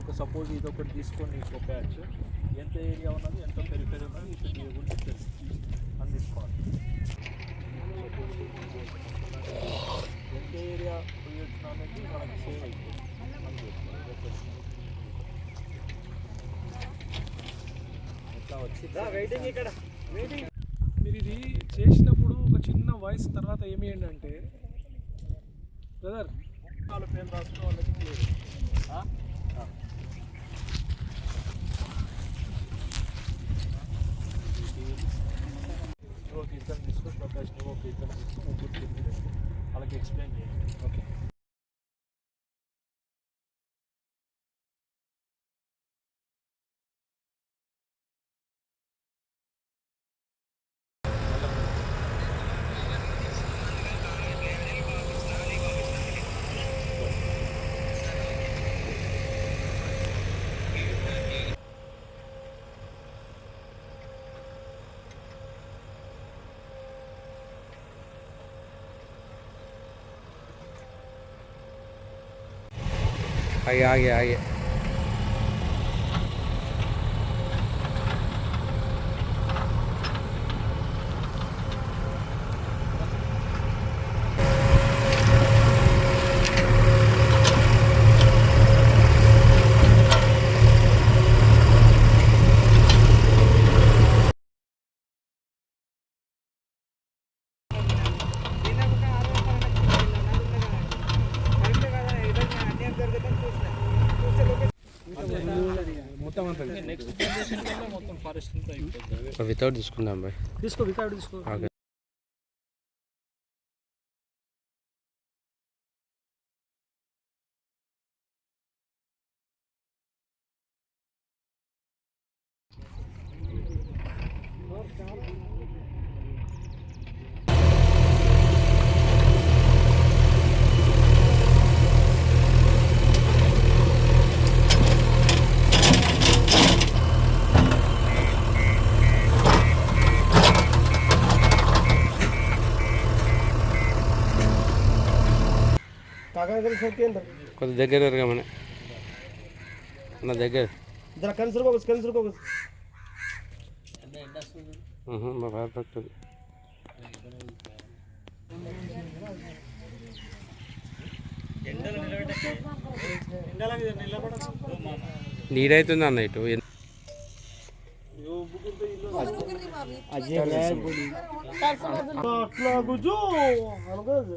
ఒక సపోజ్ ఇది ఒకటి తీసుకోండి ఒక ప్యాచ్ ఎంత ఏరియా ఉన్నది ఎంత పెరిఫెరీ ఉన్నది ఇటు కూడా తెలుసు. అందించుకోవాలి ఎంత ఏరియా పోయొచ్చిన అనేది మనకి సేవ్ అయిపోతుంది. అని మీరు ఇది చేసినప్పుడు ఒక చిన్న వయసు తర్వాత ఏమి అంటే బ్రదర్ వాళ్ళ పేరు రాసుకున్న వాళ్ళకి క్లియర్ ఒక ఇతను తీసుకో ప్రకాష్ నువ్వు ఒక ఇద్దరు తీసుకో ముగ్గురు వాళ్ళకి ఎక్స్ప్లెయిన్ చేయండి. ఓకే. ಹಾಗೆ ಹಾಗೆ ಹಾಗೆ వితౌట్ తీసుకుందాం బాయ్ తీసుకో వితౌట్ తీసుకో Thank you. కొద్ది దగ్గర మన నా దగ్గర. కన్సరుకోవచ్చు కన్సరుకోవచ్చు మా బాధ నీరైతుంది అన్న ఇటు. అట్లా గుజు అనుకోదు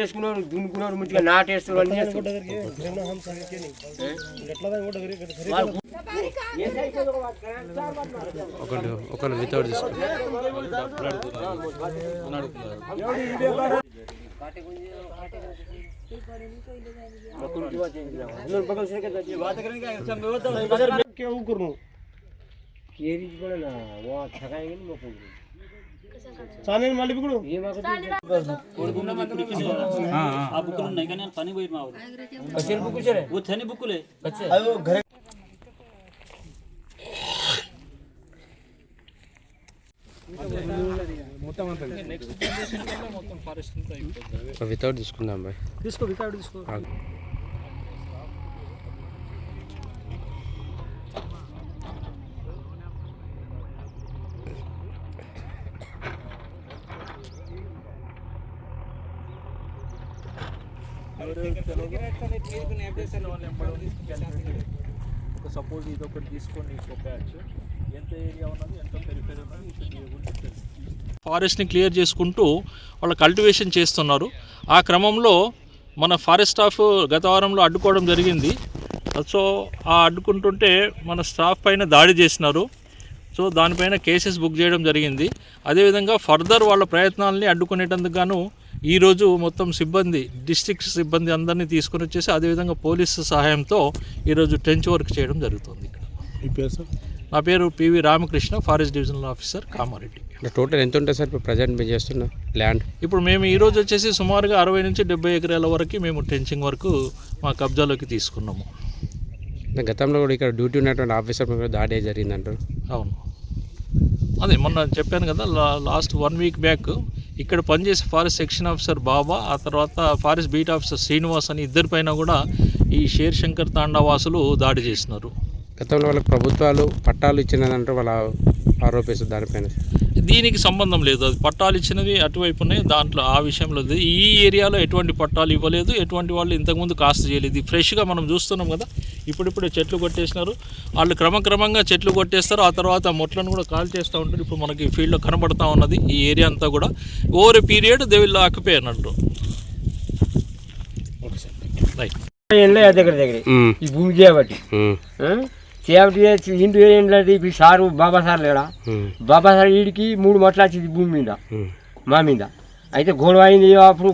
చేసుకున్నారు దున్నుకున్నారు మంచిగా నాటేస్తారు అన్ని ఒకటి వితౌట్ કેવું કરું કેરી પડે ના વા છકાય ને મકુલ चालेल मालिक इकडू हा बुकलून नाही का नाही पाणी बैठ मावलं कशाने बुकुल रे उथ्याने बुकुल आहे अयो घरे Thank you. మొత్తం అంతా రికమెండేషన్ వల్ల మొత్తం ఫారెస్ట్ అంతా అయిపోతుంది. వితౌట్ తీసుకుందాం బాయ్ తీసుకో వికాడు తీసుకో. ఒక సపోజ్ ఇది ఒకటి తీసుకోండి ఒక ప్యాచ్ ఎంత ఏరియా ఉన్నది ఎంత పెరిఫెరీ ఉన్నది ఇటు be able to tell. ఫారెస్ట్ని క్లియర్ చేసుకుంటూ వాళ్ళ కల్టివేషన్ చేస్తున్నారు. ఆ క్రమంలో మన ఫారెస్ట్ స్టాఫ్ గత వారంలో అడ్డుకోవడం జరిగింది. సో ఆ అడ్డుకుంటుంటే మన స్టాఫ్ పైన దాడి చేసినారు. సో దానిపైన కేసెస్ బుక్ చేయడం జరిగింది. అదేవిధంగా ఫర్దర్ వాళ్ళ ప్రయత్నాలని అడ్డుకునేటందుకు గాను ఈరోజు మొత్తం సిబ్బంది డిస్ట్రిక్ట్ సిబ్బంది అందరినీ తీసుకొని వచ్చేసి అదేవిధంగా పోలీసు సహాయంతో ఈరోజు టెంచ్ వర్క్ చేయడం జరుగుతుంది ఇక్కడ. నా పేరు PV Ramakrishna forest divisional officer Kamareddy. అంటే టోటల్ ఎంత ఉంటుంది సార్? ఇప్పుడు ప్రజెంట్ మేము చేస్తున్న ల్యాండ్? ఇప్పుడు మేము ఈరోజు వచ్చేసి సుమారుగా అరవై నుంచి డెబ్బై ఎకరాల వరకు మేము టెంచింగ్ వరకు మా కబ్జాలోకి తీసుకున్నాము. గతంలో కూడా ఇక్కడ డ్యూటీ ఉన్నటువంటి ఆఫీసర్ దాడి జరిగిందంటారు? అవును. అదే మొన్న చెప్పాను కదా లాస్ట్ వన్ వీక్ బ్యాక్ ఇక్కడ పనిచేసే ఫారెస్ట్ సెక్షన్ ఆఫీసర్ బాబా ఆ తర్వాత ఫారెస్ట్ బీట్ ఆఫీసర్ శ్రీనివాస్ అని ఇద్దరి పైన కూడా ఈ షేర్ శంకర్ తాండా వాసులు దాడి చేసినారు. గతంలో వాళ్ళకి ప్రభుత్వాలు పట్టాలు ఇచ్చినదంటారు వాళ్ళ ఆరోపిస్తారు దానిపైన. దీనికి సంబంధం లేదు. అది పట్టాలు ఇచ్చినవి అటువైపు ఉన్నాయి. దాంట్లో ఆ విషయంలో లేదు. ఈ ఏరియాలో ఎటువంటి పట్టాలు ఇవ్వలేదు. ఎటువంటి వాళ్ళు ఇంతకుముందు కాస్ట్ చేయలేదు. ఇది ఫ్రెష్గా మనం చూస్తున్నాం కదా. ఇప్పుడిప్పుడే చెట్లు కొట్టేసినారు. వాళ్ళు క్రమక్రమంగా చెట్లు కొట్టేస్తారు. ఆ తర్వాత మొట్లను కూడా కాల్ చేస్తూ ఉంటారు. ఇప్పుడు మనకి ఫీల్డ్లో కనబడతా ఉన్నది. ఈ ఏరియా అంతా కూడా. Over period they will occupy అన్నట్టు. రైట్ ఎండ్లే దగ్గర దగ్గర. ఉమ్, ఈ భూమి చేయబట్టి చేయబట్టి ఇంటి ఏంటంటే ఇప్పుడు సారు బాబా సార్ లేడా? బాబా సార్ వీడికి మూడు మట్ల వచ్చింది భూమి మీద మా మీద. అయితే గొడవ అయింది అప్పుడు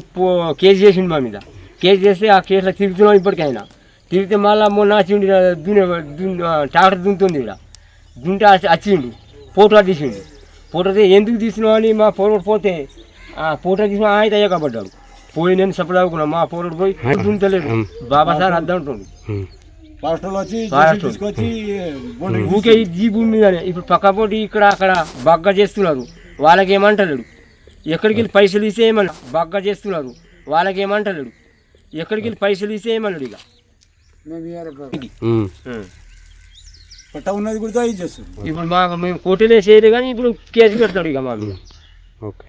కేసు చేసిండు మా మీద. కేసు చేస్తే ఆ కేసులో తిరుగుతున్నాం ఇప్పటికైనా తిరిగితే మళ్ళీ మొన్న వచ్చిండు దున్నే దున్ ట్రాక్టర్ దున్నుతుంది ఇక్కడ దుంటే వచ్చి- వచ్చిండు ఫోటో తీసిండు. ఫోటో ఎందుకు తీసినావు అని మా ఫోటో పోతే ఆ ఫోటో తీసిన ఆయన అయ్యకబడ్డాడు. పోయి నేను అవుకున్నా మా ఫోటో పోయి దున్నుతలేడు బాబా సార్ అద్దంటుండు ఉమ్. ఊకే ఈ జీ భూమి మీదనే ఇప్పుడు పక్క పోటీ ఇక్కడ అక్కడ బగ్గ చేస్తున్నారు. వాళ్ళకి ఏమంటలేడు ఎక్కడికి వెళ్ళి పైసలు ఇస్తే ఏమన్నా బగ్గ చేస్తున్నారు. వాళ్ళకి ఏమంటలేడు ఎక్కడికి వెళ్ళి పైసలు ఇస్తే ఏమన్నాడు ఇక? ఉన్నది కూడా ఇప్పుడు మాకు మేము కోర్టులో చేయరు కానీ ఇప్పుడు కేసు పెడతాడు ఇక మా ఓకే.